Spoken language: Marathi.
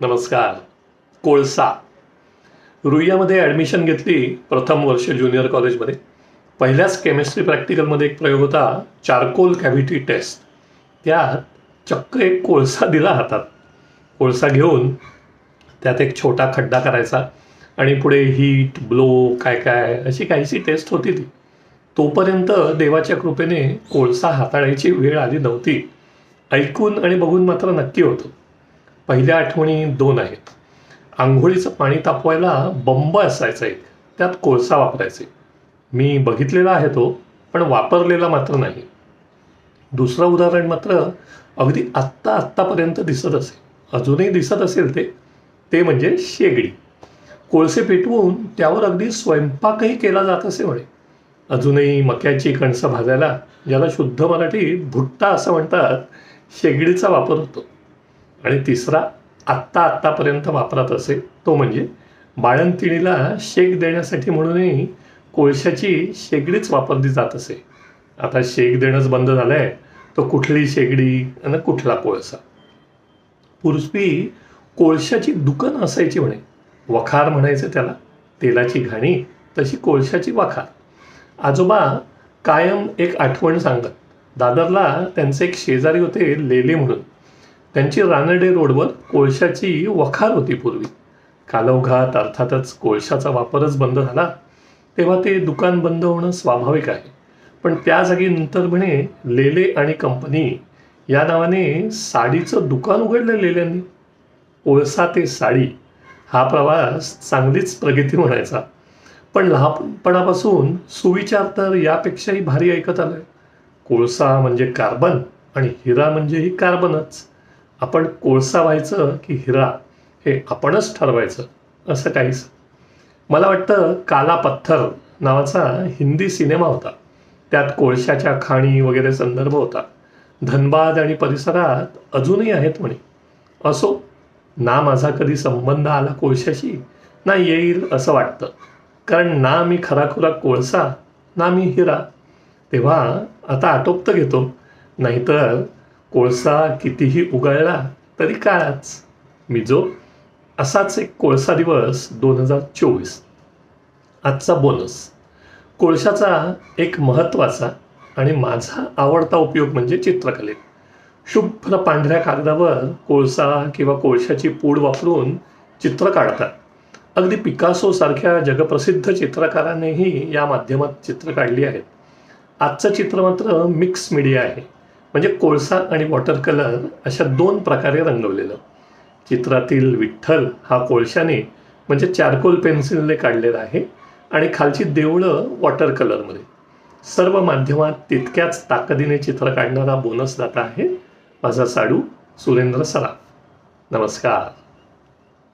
नमस्कार. कोळसा. रुईयामध्ये ॲडमिशन घेतली प्रथम वर्ष ज्युनियर कॉलेजमध्ये पहिल्याच केमिस्ट्री प्रॅक्टिकलमध्ये एक प्रयोग होता चारकोल कॅव्हिटी टेस्ट त्यात चक्क एक कोळसा दिला हातात. कोळसा घेऊन त्यात एक छोटा खड्डा करायचा आणि पुढे हीट ब्लो काय काय अशी काहीशी टेस्ट होती ती. तोपर्यंत देवाच्या कृपेने कोळसा हाताळायची वेळ आली नव्हती. ऐकून आणि बघून मात्र नक्की होतं. पहिल्या आठवणी दोन आहेत. आंघोळीचं पाणी तापवायला बंब असायचा एक. त्यात कोळसा वापरायचे. मी बघितलेला आहे तो पण वापरलेला मात्र नाही. दुसरं उदाहरण मात्र अगदी आत्ता आत्तापर्यंत दिसत असे. अजूनही दिसत असेल ते. ते म्हणजे शेगडी. कोळसे पेटवून त्यावर अगदी स्वयंपाकही केला जात असे म्हणे. अजूनही मक्याची कणसं भाजायला ज्याला शुद्ध मराठीत भुट्टा असं म्हणतात शेगडीचा वापर होतो. आणि तिसरा आत्ता आत्तापर्यंत वापरात असे. तो म्हणजे बाळंतिणीला शेक देण्यासाठी म्हणूनही कोळशाची शेगडीच वापरली जात असे. आता शेक देणंच बंद झालं आहे तो कुठली शेगडी आणि कुठला कोळसा? पूर्वी कोळशाची दुकानं असायची म्हणे. वखार म्हणायचे त्याला. तेलाची घाणी तशी कोळशाची वखार. आजोबा कायम एक आठवण सांगत. दादरला त्यांचे एक शेजारी होते लेले म्हणून. त्यांची रानडे रोडवर कोळशाची वखार होती पूर्वी. कालवघात अर्थातच कोळशाचा वापरच बंद झाला तेव्हा ते दुकान बंद होणं स्वाभाविक आहे. पण त्या जागी नंतर म्हणे लेले आणि कंपनी या नावाने साडीचं दुकान उघडलं लेल्यांनी. कोळसा ते साडी हा प्रवास चांगलीच प्रगती म्हणायचा. पण लहानपणापासून सुविचार तर यापेक्षाही भारी ऐकत आलाय. कोळसा म्हणजे कार्बन आणि हिरा म्हणजेही कार्बनच. आपण कोळसा व्हायचं की हिरा हे आपणच ठरवायचं असं काहीच. मला वाटतं काला पत्थर नावाचा हिंदी सिनेमा होता. त्यात कोळशाच्या खाणी वगैरे संदर्भ होता. धनबाद आणि परिसरात अजूनही आहेत म्हणे. असो ना माझा कधी संबंध आला कोळशाशी ना येईल असं वाटतं. कारण ना मी खराखुरा कोळसा ना मी हिरा. तेव्हा आता आटोपतं घेतो. नाहीतर कोळसा कितीही उगाळला तरी काळाच. मी जो असाच एक कोळसा दिवस दोन हजार चोवीस. आजचा बोनस कोळशाचा एक महत्त्वाचा आणि माझा आवडता उपयोग म्हणजे चित्रकलेत शुभ्र पांढऱ्या कागदावर कोळसा किंवा कोळशाची पूड वापरून चित्र काढतात. अगदी पिकासो सारख्या जगप्रसिद्ध चित्रकारांनीही या माध्यमात चित्र काढली आहेत. आजचं चित्र मात्र मिक्स मीडिया आहे. म्हणजे कोळसा आणि वॉटर कलर अशा दोन प्रकारे रंगवलेलं. चित्रातील विठ्ठल हा कोळशाने म्हणजे चारकोल पेन्सिलने काढलेला आहे आणि खालची देवळं वॉटर कलरमध्ये. सर्व माध्यमात तितक्याच ताकदीने चित्र काढणारा बोनस दाता आहे माझा साडू सुरेंद्र सराफ. नमस्कार.